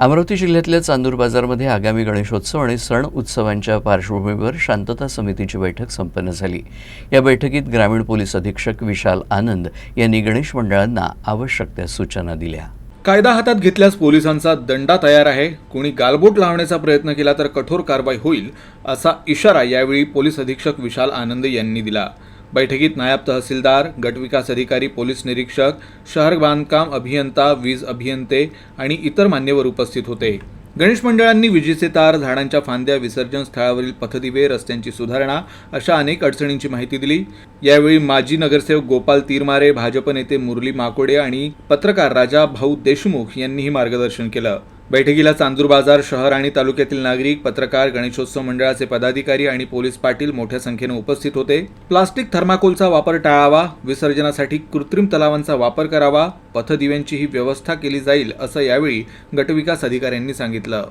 अमरावती जिल्ह्यातल्या चांदूर बाजारमध्ये आगामी गणेशोत्सव आणि सण उत्सवांच्या पार्श्वभूमीवर शांतता समितीची बैठक संपन्न झाली. या बैठकीत ग्रामीण पोलीस अधीक्षक विशाल आनंद यांनी गणेश मंडळांना आवश्यक त्या सूचना दिल्या. कायदा हातात घेतल्यास पोलिसांचा दंडा तयार आहे. कोणी गालबोट लावण्याचा प्रयत्न केला तर कठोर कारवाई होईल असा इशारा यावेळी पोलीस अधीक्षक विशाल आनंद यांनी दिला. बैठकीत नायब तहसीलदार गटविकास अधिकारी पोलीस निरीक्षक शहर बांधकाम अभियंता वीज अभियंते आणि इतर मान्यवर उपस्थित होते. गणेश मंडळांनी विजेचे तार झाडांच्या फांद्या विसर्जन स्थळावरील पथदिवे रस्त्यांची सुधारणा अशा अनेक अडचणींची माहिती दिली. यावेळी माजी नगरसेवक गोपाल तीरमारे भाजप नेते मुरली माकोडे आणि पत्रकार राजा भाऊ देशमुख यांनीही मार्गदर्शन केलं. बैठकीला चांदूर बाजार शहर आणि तालुक्यातील नागरिक पत्रकार गणेशोत्सव मंडळाचे पदाधिकारी आणि पोलीस पाटील मोठ्या संख्येने उपस्थित होते. प्लास्टिक थर्माकोलचा वापर टाळावा विसर्जनासाठी कृत्रिम तलावांचा वापर करावा पथदिव्यांची ही व्यवस्था केली जाईल असं यावेळी गटविकास अधिकाऱ्यांनी सांगितलं.